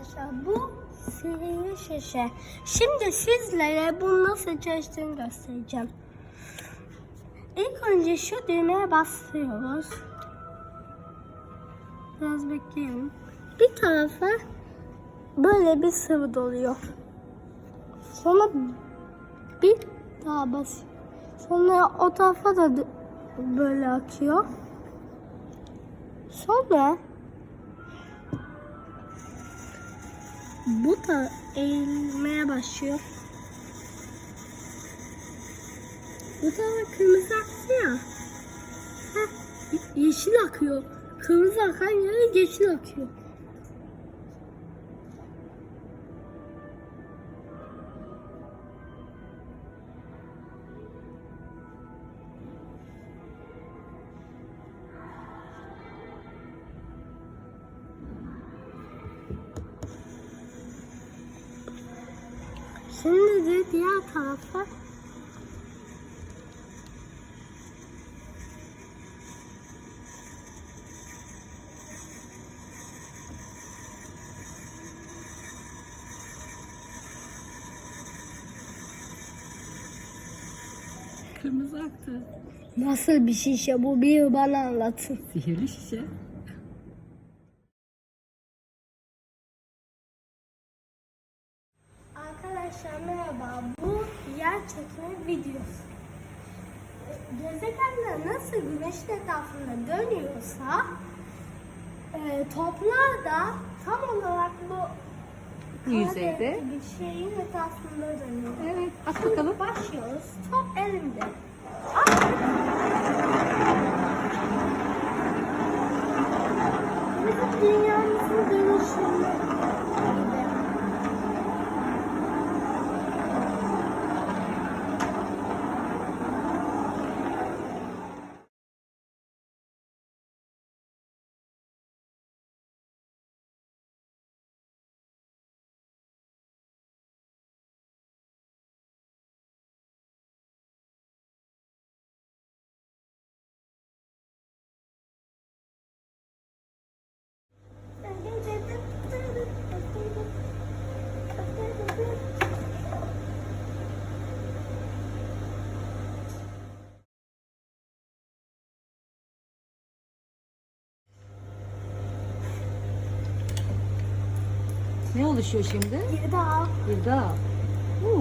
arkadaşlar bu sihirli şişe. Şimdi sizlere bunu nasıl çalıştığını göstereceğim. İlk önce şu düğmeye basıyoruz. Biraz bekleyelim. Bir tarafa böyle bir sıvı doluyor. Sonra bir daha bas. Sonra o tarafa da böyle akıyor. Sonra bu da eğilmeye başlıyor. Bu tarafa kırmızı aktı ya. Heh, ye- yeşil akıyor. Kırmızı akan yere yeşil akıyor. Şimdi de diğer tarafa Kırmızı aktı. nasıl bir şişe bu bir bana anlatın. Sihirli şişe. Arkadaşlar merhaba. Bu yer çekimi videosu. Gezegenler nasıl güneşin etrafında dönüyorsa e, toplar da tam olarak bu Yüzeyde. bir şeyin etrafında dönüyor. Evet. Şimdi bakalım. başlıyoruz. Top elimde. Ne oluşuyor şimdi? Bir daha Bir daha. Oo,